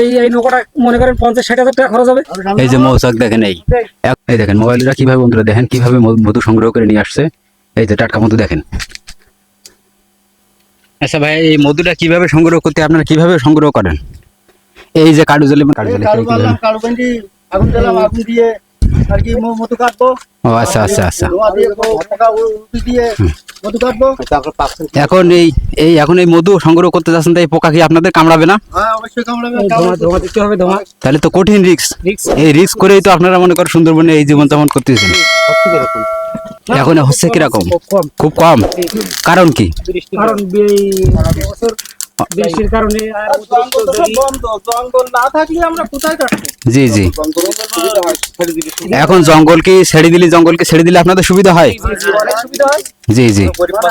এই এই নৌকাটা মনে করেন পঞ্চাশ ষাট হাজার টাকা খরচ হবে এই যে মৌচাক দেখেন এই এই দেখেন মোবাইলটা কীভাবে বন্ধুরা দেখেন কীভাবে মধু- সংগ্রহ করে নিয়ে আসছে এই যে টাটকা মধু দেখেন আচ্ছা ভাই এই মধুটা কীভাবে সংগ্রহ করতে আপনারা কীভাবে সংগ্রহ করেন এই যে কাডু জলে কাডু জলে আগুন দিলাম আগুন দিয়ে আর কি মধু কাটবো ও আচ্ছা আচ্ছা আচ্ছা দিয়ে এখন এই এই এখন এই মধু সংগ্রহ করতে যাচ্ছেন তাই পোকা কি আপনাদের কামড়াবে না? হ্যাঁ তাহলে তো কঠিন রিস্ক রিক্স এই রিস্ক করেই তো আপনারা মনে করেন সুন্দরবনে এই জীবন যাপন করতেছেন এখন হচ্ছে কীরকম? খুব কম। কারণ কি? কারণ এই বছর বৃষ্টির কারণে জঙ্গল তো সব বন্ধ। জঙ্গল না থাকলে আমরা কোথায় কাটবো জি জি। এখন জঙ্গলকে ছেড়ে দিলে জঙ্গলকে ছেড়ে দিলে আপনাদের সুবিধা হয়? অনেক সুবিধা হয়। জি জি। মানে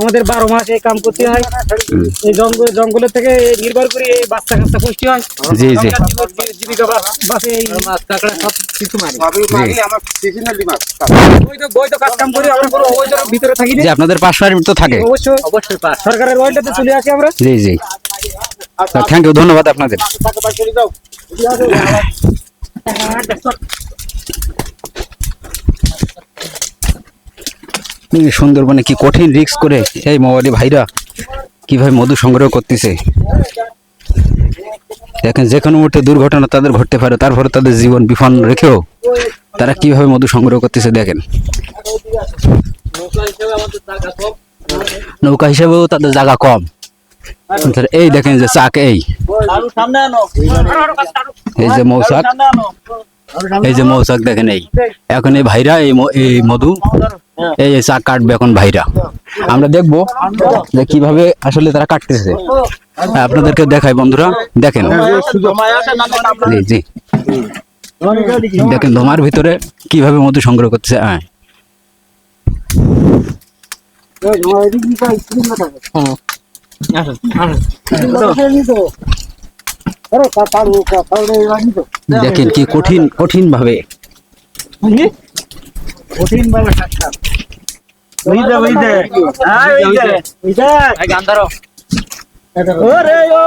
আমাদের বারো মাস এই কাম করতে হয়। এই জঙ্গল জঙ্গলের থেকে নির্ভর করে এই বাচ্চা কাচ্চা পুষ্টি হয়। জি জি। জীবিকা এই মাছ কাঁকড়া সব কিছু মারি। আপনাদের পাঁচ মিনিট তো থাকে। অবশ্যই। অবশ্যই সরকারের ওয়াইল্ডে চলে আসি আমরা। জি জি। থ্যাংক ইউ ধন্যবাদ আপনাদের। সুন্দরবনে কি কঠিন রিক্স করে এই মোবাইলি ভাইরা কীভাবে মধু সংগ্রহ করতেছে? দেখেন যে কোনো মুহূর্তে দুর্ঘটনা তাদের ঘটতে পারে, তারপরে তাদের জীবন বিপন্ন রেখেও তারা কীভাবে মধু সংগ্রহ করতেছে দেখেন। নৌকা হিসেবেও তাদের জায়গা কম। এই দেখেন যে চাক এই। এই যে মৌচাক, এই যে মৌচাক দেখেন এই। এখন এই ভাইরা এই মধু এই এই চাক কাটবে এখন ভাইরা। আমরা দেখব যে কীভাবে আসলে তারা কাটতেছে। আপনাদেরকে দেখাই বন্ধুরা। দেখেন। জি জি। দেখেন ধোমার ভিতরে কীভাবে মধু সংগ্রহ করতেছে। হ্যাঁ। দেখেন কি কঠিন কঠিন ভাবে কঠিন ভাবে বুঝতে বুঝতে হ্যাঁ বুঝতে ওরে ও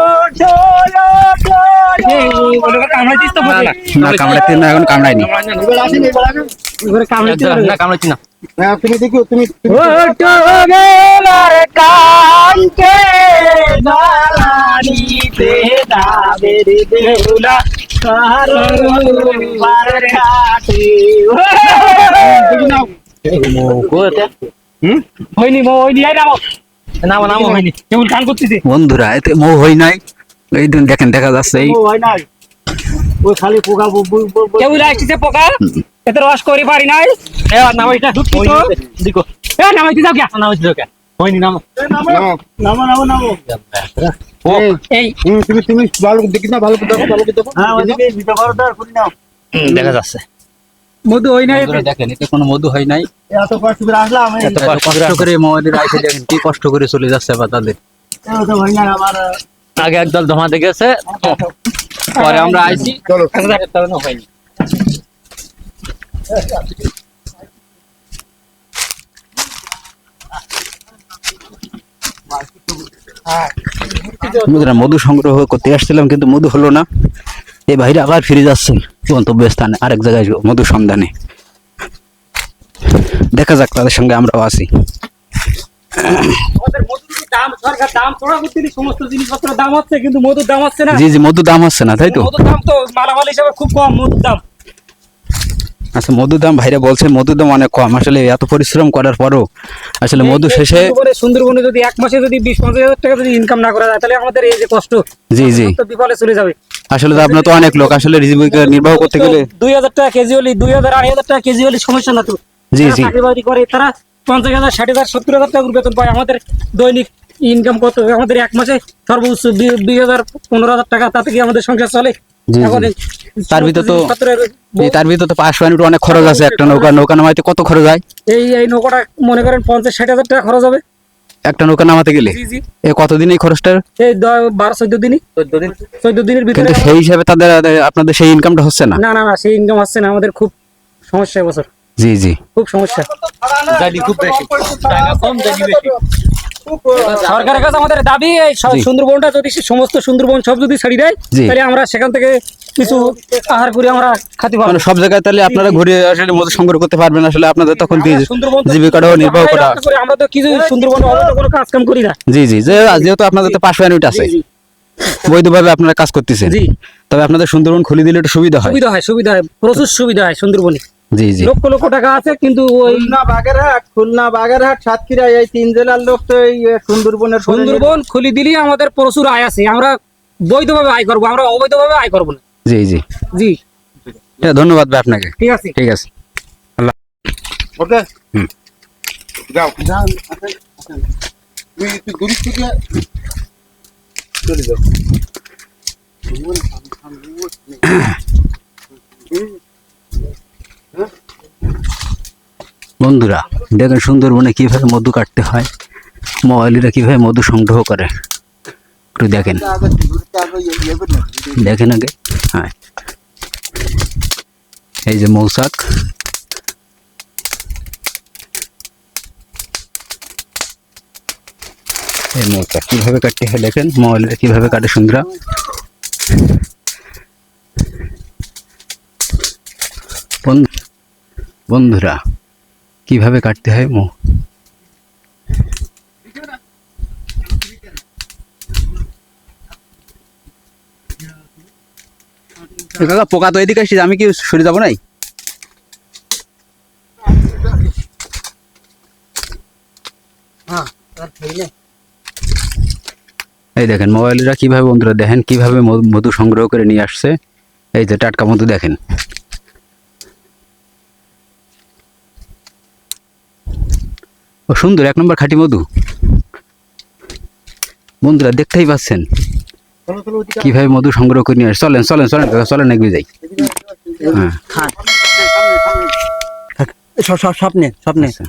কামড়াইতিস তো বলে না কামড়াতে না এখন কামড়ায়নি। এবার আসেন এবার আসেন। এবারে কামড়াইতে হবে। তুমি দেখো তুমি ও টোগেলার কানকে দালানিতে দাবের দেউলা কারও বার কাটে হয়নি মো হয়নি আই নামো নামো নামো হয়নি। কেবল গান করতেছে। বন্ধুরা এতে মৌ হয় নাই। এই দেখেন দেখা যাচ্ছে হয় ওই খালি পোকা পোকা। এতে রস করি পারি নাই। নামাইটা ঢুকি তো। নামাইতে যাও কি নামাইতে যাও কে হয়নি নামো। এ, নামো। নামো। নামো নামো এই তুমি তুমি ভালো দেখি না ভালো করে দেখো ভালো দেখো। হ্যাঁ ওইদিকে নাও দেখা যাচ্ছে। মধু হই নাই দেখেন এতে কোনো মধু হয় নাই। এত কষ্ট করে আসলাম এত কষ্ট করে আইসে দেখেন কি কষ্ট করে চলে যাচ্ছে বা তাদের। আগে একদল গেছে। পরে আমরা আইছি। হয়নি মধু সংগ্রহ করতে আসছিলাম কিন্তু মধু হলো না। এই বাইরে আবার ফিরে যাচ্ছে। গন্তব্য স্থানে আরেক জায়গায় মধু সন্ধানে দেখা যাক তাদের সঙ্গে আমরাও জি জি মধু দাম হচ্ছে না তাই তো? খুব কম মধুর দাম। আচ্ছা মধুর দাম ভাইরা বলছে মধুর দাম অনেক কম। আসলে এত পরিশ্রম করার পরও আসলে মধু শেষে সুন্দরবনে যদি এক মাসে যদি বিশ পঞ্চাশ হাজার টাকা যদি ইনকাম না করা যায় তাহলে আমাদের এই যে কষ্ট জি জি। বিফলে চলে যাবে। আসলে তো আপনার তো অনেক লোক আসলে নির্বাহ করতে গেলে দুই হাজার টাকা কেজি হলে দুই হাজার আড়াই হাজার টাকা কেজি হলে সমস্যা না তো। জি, জি। চাকরি করে তারা পঞ্চাশ হাজার ষাট হাজার সত্তর হাজার টাকা বেতন পায়। আমাদের দৈনিক ইনকাম কত? আমাদের এক মাসে সর্বোচ্চ দুই- হাজার পনেরো হাজার টাকা তাতে কি আমাদের সংসার চলে? তার ভিতর তো- তার ভিতরে তো পাঁচশো মিনিট অনেক খরচ আছে একটা নৌকা নৌকা নামাইতে কত খরচ হয়? এই এই নৌকাটা মনে করেন পঞ্চাশ ষাট হাজার টাকা খরচ হবে। একটা নৌকা নামাতে গেলে? জি জি। এ কতদিন এই খরচটা এই বারো চোদ্দ দিনই। চোদ্দ দিনের ভিতরে কিন্তু সেই হিসাবে তাদের আপনাদের সেই ইনকামটা হচ্ছে না? না না না সেই ইনকাম হচ্ছে না। আমাদের খুব সমস্যা এবছর। জি জি। খুব সমস্যা। জানি খুব বেশি। টাকা কম জানি বেশি। সরকারের কাছে আমাদের দাবি এই সুন্দরবনটা যদি সমস্ত সুন্দরবন সব যদি ছাড়ি দেয় তাহলে আমরা সেখান থেকে কিছু আহার করে আমরা খাতে পারব মানে সব জায়গায় তাহলে আপনারা ঘুরে আসলে মধু সংগ্রহ করতে পারবেন আসলে আপনাদের তখন জীবিকাটাও নির্বাহ করা আমরা করি, আমরা তো কিছু সুন্দরবন অবৈধ কোনো কাজ কাম করি না। জি জি যে যেহেতু আপনাদের তো পাঁচশো ইউনিট আছে। বৈধভাবে আপনারা কাজ করতেছেন। জি। তবে আপনাদের সুন্দরবন খুলে দিলে একটু সুবিধা হয়। সুবিধা হয় সুবিধা হয় প্রচুর সুবিধা হয় সুন্দরবনে। জি জি। লক্ষ লক্ষ টাকা আছে কিন্তু ওই খুলনা বাগেরহাট খুলনা বাগেরহাট সাতক্ষীরা এই তিন জেলার লোক তো এই সুন্দরবনের সুন্দরবন খুলি দিলে আমাদের প্রচুর আয় আছে। আমরা বৈধভাবে আয় করব আমরা অবৈধভাবে আয় করব না। জি জি। জি। হ্যাঁ, ধন্যবাদ ভাই আপনাকে। ঠিক আছে। ঠিক আছে। ওকে। হুম। যাও। যাও। তুই একটু দূরত্ব দিয়ে চলে যাও। বন্ধুরা, দেখেন সুন্দরবনে কীভাবে মধু কাটতে হয় মোবাইলিরা কীভাবে মধু সংগ্রহ করে, একটু দেখেন। দেখেন আগে হ্যাঁ। এই যে মৌসাক এই মৌসাক কীভাবে কাটতে হয় দেখেন মোবাইলে কীভাবে কাটে সুন্দরা। বন্ধ- বন্ধুরা কীভাবে কাটতে হয় মৌ? কাকা, পোকা তো এদিকে আমি কি সরে যাব নাই? এই দেখেন মোবাইলরা কীভাবে বন্ধুরা দেখেন, কীভাবে মধু সংগ্রহ করে নিয়ে আসছে, এই যে টাটকা মধু দেখেন। ও সুন্দর এক নম্বর খাঁটি মধু। বন্ধুরা দেখতেই পাচ্ছেন। কীভাবে মধু সংগ্রহ করে নিয়ে চলেন চলেন চলেন চলেন এগিয়ে যাই হ্যাঁ। সব সব সামনে সামনে আচ্ছা।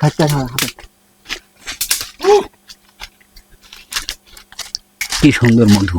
খাচ্ছে কি সুন্দর মধু।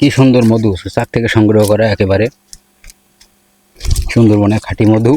কি সুন্দর মধু? চাক থেকে সংগ্রহ করা একেবারে সুন্দরবনে খাঁটি মধু।